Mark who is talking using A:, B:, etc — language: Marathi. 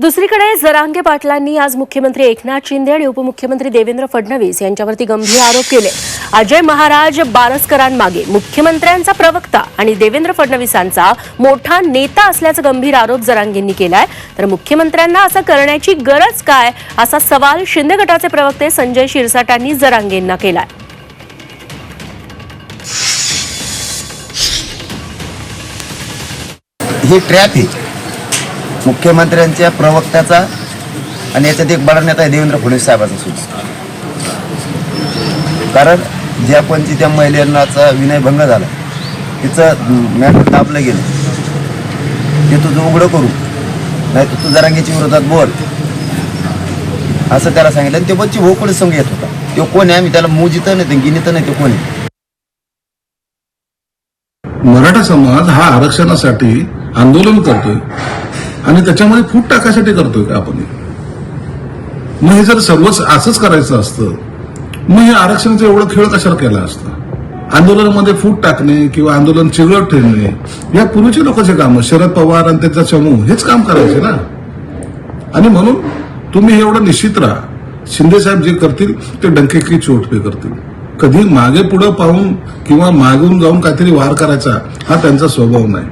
A: दुसरीकडे जरांगे पाटलांनी आज मुख्यमंत्री एकनाथ शिंदे आणि उपमुख्यमंत्री देवेंद्र फडणवीस यांच्यावरती गंभीर आरोप केले. अजय महाराज बारसकरांमागे मुख्यमंत्र्यांचा प्रवक्ता आणि देवेंद्र फडणवीसांचा मोठा नेता असल्याचा गंभीर आरोप जरांगेंनी केलाय. तर मुख्यमंत्र्यांना असं करण्याची गरज काय? असा सवाल शिंदे गटाचे प्रवक्ते संजय शिरसाटांनी जरांगेंना केलाय.
B: ही ट्रॅप आहे मुख्यमंत्र्यांच्या प्रवक्त्याचा आणि याच्यात एक बडा नेता आहे देवेंद्र फडणवीस साहेबाचा सुद्धा. कारण ज्या पंची त्या महिलांनाचा विनयभंग झाला तिचं मॅटर दाबलं गेलं. ते तुझं उघडं करू. नाही तू जरांगीच्या विरोधात बोल. असं त्याला सांगितलं. आणि ते बच्ची भोकड संघ येत होता. तो कोण आहे? आम्ही त्याला मोजित नाही ते गिनित नाही ते कोण आहे?
C: मराठा समाज हा आरक्षणासाठी आंदोलन करतोय. आणि त्याच्यामध्ये फूट टाकायसाठी करतोय का आपण मग हे जर सर्वच असंच करायचं असतं मग हे आरक्षणाचं एवढं खेळ कशाला केला असतं? आंदोलनामध्ये फूट टाकणे किंवा आंदोलन चिघळत ठेवणे या पूर्वीचे लोकांचे काम शरद पवार आणि त्यांचा चमू हेच काम करायचे ना? आणि म्हणून तुम्ही हे एवढं निश्चित राहा. शिंदे साहेब जे करतील ते डंकेकी चोट पे करतील. कधी मागे पुढे पाहून किंवा मागून जाऊन काहीतरी वार करायचा हा त्यांचा स्वभाव नाही.